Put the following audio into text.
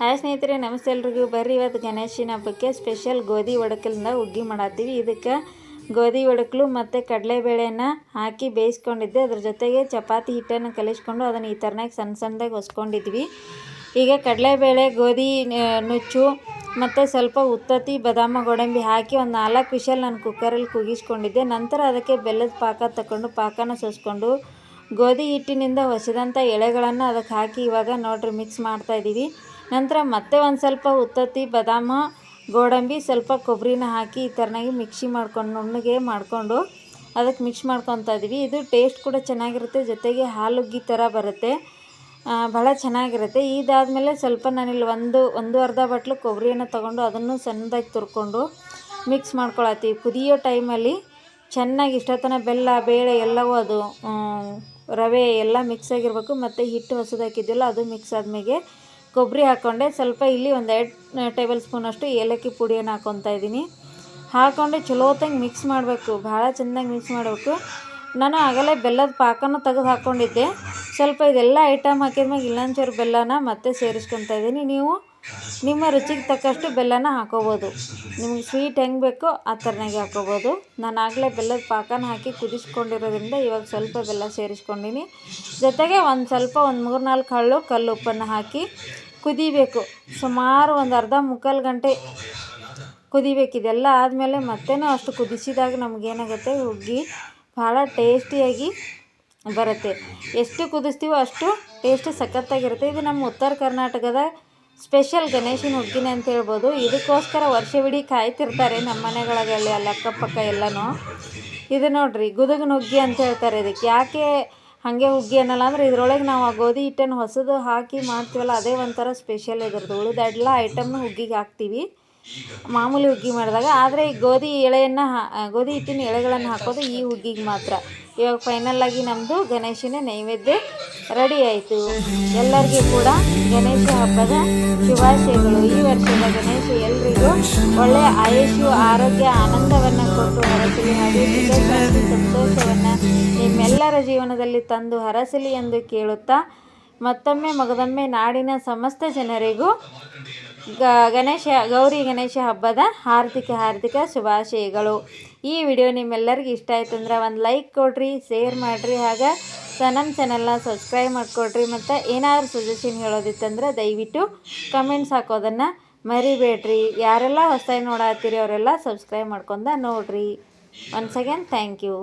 Hi ಸ್ನೇಹಿತರೆ, ನಮಸ್ತೆ ಎಲ್ರಿಗೂ. ಬರ್ರಿ ಇವತ್ತು ಗಣೇಶನ ಹಬ್ಬಕ್ಕೆ ಸ್ಪೆಷಲ್ ಗೋಧಿ ಒಡಕಲಿಂದ ಹುಗ್ಗಿ ಮಾಡತ್ತೀವಿ. ಇದಕ್ಕೆ ಗೋಧಿ ಒಡಕಲು ಮತ್ತು ಕಡಲೆಬೇಳೆನ ಹಾಕಿ ಬೇಯಿಸ್ಕೊಂಡಿದ್ದೆ. ಅದ್ರ ಜೊತೆಗೆ ಚಪಾತಿ ಹಿಟ್ಟನ್ನು ಕಲಿಸ್ಕೊಂಡು ಅದನ್ನು ಈ ಥರನಾಗಿ ಸಣ್ಣ ಸಣ್ಣದಾಗಿ ಹೊಸ್ಕೊಂಡಿದ್ವಿ ಈಗ ಕಡಲೆಬೇಳೆ, ಗೋಧಿ ನುಚ್ಚು ಮತ್ತು ಸ್ವಲ್ಪ ಉತ್ತತ್ತಿ ಬದಾಮ, ಗೋಡಂಬಿ ಹಾಕಿ ಒಂದು ನಾಲ್ಕು ವಿಷಲ್ ನಾನು ಕುಕ್ಕರಲ್ಲಿ ಕುಗಿಸ್ಕೊಂಡಿದ್ದೆ ನಂತರ ಅದಕ್ಕೆ ಬೆಲ್ಲದ ಪಾಕ ತಗೊಂಡು ಪಾಕನ ಸೋಸ್ಕೊಂಡು ಗೋಧಿ ಹಿಟ್ಟಿನಿಂದ ಹೊಸದಂಥ ಎಳೆಗಳನ್ನು ಅದಕ್ಕೆ ಹಾಕಿ ಇವಾಗ ನೋಡ್ರಿ ಮಿಕ್ಸ್ ಮಾಡ್ತಾ ಇದ್ದೀವಿ ನಂತರ ಮತ್ತೆ ಒಂದು ಸ್ವಲ್ಪ ಉತ್ತತ್ತಿ ಬಾದಾಮ, ಗೋಡಂಬಿ, ಸ್ವಲ್ಪ ಕೊಬ್ಬರಿನ ಹಾಕಿ ಈ ಥರನಾಗಿ ಮಿಕ್ಸಿ ಮಾಡ್ಕೊಂಡು, ನುಣ್ಣಗೆ ಮಾಡಿಕೊಂಡು ಅದಕ್ಕೆ ಮಿಕ್ಸ್ ಮಾಡ್ಕೊತಾ ಇದ್ದೀವಿ ಇದು ಟೇಸ್ಟ್ ಕೂಡ ಚೆನ್ನಾಗಿರುತ್ತೆ, ಜೊತೆಗೆ ಹಾಲುಗ್ಗಿ ಥರ ಬರುತ್ತೆ. ಭಾಳ ಚೆನ್ನಾಗಿರುತ್ತೆ. ಇದಾದಮೇಲೆ ಸ್ವಲ್ಪ ನಾನಿಲ್ಲಿ ಒಂದು ಒಂದು ಅರ್ಧ ಬಟ್ಲು ಕೊಬ್ಬರಿಯನ್ನು ತೊಗೊಂಡು ಅದನ್ನು ಸಣ್ಣದಾಗಿ ತುರ್ಕೊಂಡು ಮಿಕ್ಸ್ ಮಾಡ್ಕೊಳತ್ತೀವಿ. ಕುದಿಯೋ ಟೈಮಲ್ಲಿ ಚೆನ್ನಾಗಿ ಇಷ್ಟೊತ್ತನ ಬೆಲ್ಲ, ಬೇಳೆ ಎಲ್ಲವೂ ಅದು ರವೆ ಎಲ್ಲ ಮಿಕ್ಸ್ ಆಗಿರಬೇಕು. ಮತ್ತು ಹಿಟ್ಟು ಹೊಸದಾಕಿದ್ದಿಲ್ಲ, ಅದು ಮಿಕ್ಸ್ ಆದ್ಮೇಲೆ ಕೊಬ್ಬರಿ ಹಾಕ್ಕೊಂಡೆ ಸ್ವಲ್ಪ ಇಲ್ಲಿ ಒಂದು ಎರಡು ಟೇಬಲ್ ಸ್ಪೂನಷ್ಟು ಏಲಕ್ಕಿ ಪುಡಿಯನ್ನು ಹಾಕ್ಕೊತಾ ಇದ್ದೀನಿ. ಹಾಕ್ಕೊಂಡು ಚಲೋ ಹೊತ್ತಂಗೆ ಮಿಕ್ಸ್ ಮಾಡಬೇಕು, ಭಾಳ ಚೆಂದಾಗಿ ಮಿಕ್ಸ್ ಮಾಡಬೇಕು. ನಾನು ಆಗಲೇ ಬೆಲ್ಲದ ಪಾಕನ ತೆಗೆದು ಹಾಕ್ಕೊಂಡಿದ್ದೆ ಸ್ವಲ್ಪ ಇದೆಲ್ಲ ಐಟಮ್ ಹಾಕಿದ್ಮೇಲೆ ಇಲ್ಲೊಂಚೂರು ಬೆಲ್ಲನ ಮತ್ತೆ ಸೇರಿಸ್ಕೊತಾ ಇದ್ದೀನಿ. ನೀವು ನಿಮ್ಮ ರುಚಿಗೆ ತಕ್ಕಷ್ಟು ಬೆಲ್ಲನ ಹಾಕೋಬೋದು. ನಿಮಗೆ ಸ್ವೀಟ್ ಹೆಂಗೆ ಬೇಕೋ ಆ ಥರನಾಗಿ ಹಾಕೋಬೋದು. ನಾನು ಆಗಲೇ ಬೆಲ್ಲದ ಪಾಕನ ಹಾಕಿ ಕುದಿಸ್ಕೊಂಡಿರೋದ್ರಿಂದ ಇವಾಗ ಸ್ವಲ್ಪ ಬೆಲ್ಲ ಸೇರಿಸ್ಕೊಂಡಿನಿ. ಜೊತೆಗೆ ಒಂದು ಸ್ವಲ್ಪ ಒಂದು ಮೂರು ನಾಲ್ಕು ಹಳ್ಳು ಕಲ್ಲು ಉಪ್ಪನ್ನು ಹಾಕಿ ಕುದಿಬೇಕು. ಸುಮಾರು ಒಂದು ಅರ್ಧ ಮುಕ್ಕಾಲು ಗಂಟೆ ಕುದಿಬೇಕು. ಇದೆಲ್ಲ ಆದಮೇಲೆ ಮತ್ತೇನೋ ಅಷ್ಟು ಕುದಿಸಿದಾಗ ನಮಗೇನಾಗುತ್ತೆ ಹುಗ್ಗಿ ಭಾಳ ಟೇಸ್ಟಿಯಾಗಿ ಬರುತ್ತೆ. ಎಷ್ಟು ಕುದಿಸ್ತೀವೋ ಅಷ್ಟು ಟೇಸ್ಟ್ ಸಖತ್ತಾಗಿರುತ್ತೆ. ಇದು ನಮ್ಮ ಉತ್ತರ ಕರ್ನಾಟಕದ ಸ್ಪೆಷಲ್ ಗಣೇಶನ ಹುಗ್ಗಿನೇ ಅಂತ ಹೇಳ್ಬೋದು. ಇದಕ್ಕೋಸ್ಕರ ವರ್ಷವಿಡೀ ಕಾಯ್ತಿರ್ತಾರೆ ನಮ್ಮ ಮನೆಗಳಲ್ಲಿ ಅಲ್ಲಿ ಅಕ್ಕಪಕ್ಕ ಎಲ್ಲನೂ. ಇದು ನೋಡಿರಿ, ಗುದಗ ಹುಗ್ಗಿ ಅಂತ ಹೇಳ್ತಾರೆ ಇದಕ್ಕೆ. ಯಾಕೆ ಹಾಗೆ ಹುಗ್ಗಿ ಅನ್ನಲ್ಲ ಅಂದ್ರೆ ಇದ್ರೊಳಗೆ ನಾವು ಆ ಗೋಧಿ ಹಿಟ್ಟನ್ನು ಹೊಸದು ಹಾಕಿ ಮಾಡ್ತೀವಲ್ಲ, ಅದೇ ಒಂಥರ ಸ್ಪೆಷಲ್ ಇದ್ರದ್ದು. ಉಳಿದೆಲ್ಲ ಐಟಮ್ನ ಹುಗ್ಗಿಗೆ ಹಾಕ್ತೀವಿ. ಮಾಮೂಲಿ ಹುಗ್ಗಿ ಮಾಡಿದಾಗ. ಆದರೆ ಈ ಗೋಧಿ ಎಳೆಯನ್ನು ಗೋಧಿ ಹಿಟ್ಟಿನ ಎಳೆಗಳನ್ನು ಹಾಕೋದು ಈ ಹುಗ್ಗಿಗೆ ಮಾತ್ರ. ಇವಾಗ ಫೈನಲ್ ಆಗಿ ನಮ್ಮದು ಗಣೇಶನ ನೈವೇದ್ಯ ರೆಡಿ ಆಯಿತು. ಎಲ್ಲರಿಗೂ ಕೂಡ ಗಣೇಶ ಹಬ್ಬದ ಶುಭಾಶಯಗಳು. ಈ ವರ್ಷದ ಗಣೇಶ ಎಲ್ರಿಗೂ ಒಳ್ಳೆಯ ಆಯುಷು, ಆರೋಗ್ಯ, ಆನಂದವನ್ನು ಕೊಟ್ಟು ಹರಸಲಿ ಹಾಗೂ ಸಂತೋಷವನ್ನು ನಿಮ್ಮೆಲ್ಲರ ಜೀವನದಲ್ಲಿ ತಂದು ಹರಸಲಿ ಎಂದು ಕೇಳುತ್ತಾ ಮತ್ತೊಮ್ಮೆ, ಮಗದೊಮ್ಮೆ ನಾಡಿನ ಸಮಸ್ತ ಜನರಿಗೂ ಗ, ಗಣೇಶ, ಗೌರಿ ಗಣೇಶ ಹಬ್ಬದ ಹಾರ್ದಿಕ ಹಾರ್ದಿಕ ಶುಭಾಶಯಗಳು. ಈ ವಿಡಿಯೋ ನಿಮ್ಮೆಲ್ಲರಿಗೂ ಇಷ್ಟ ಆಯ್ತು ಅಂದ್ರೆ ಒಂದು ಲೈಕ್ ಕೊಡ್ರಿ, ಶೇರ್ ಮಾಡಿರಿ, ಹಾಗೆ ಸ ನಮ್ಮ ಚಾನಲ್ನ ಸಬ್ಸ್ಕ್ರೈಬ್ ಮಾಡಿಕೊಡ್ರಿ. ಮತ್ತು ಏನಾದರೂ ಸಜೆಷನ್ ಹೇಳೋದಿತ್ತಂದ್ರೆ ದಯವಿಟ್ಟು ಕಮೆಂಟ್ಸ್ ಹಾಕೋದನ್ನು ಮರಿಬೇಡ್ರಿ. ಯಾರೆಲ್ಲ ಹೊಸದಾಗಿ ನೋಡತ್ತೀರಿ, ಅವರೆಲ್ಲ ಸಬ್ಸ್ಕ್ರೈಬ್ ಮಾಡ್ಕೊಂಡ ನೋಡ್ರಿ. Once again thank you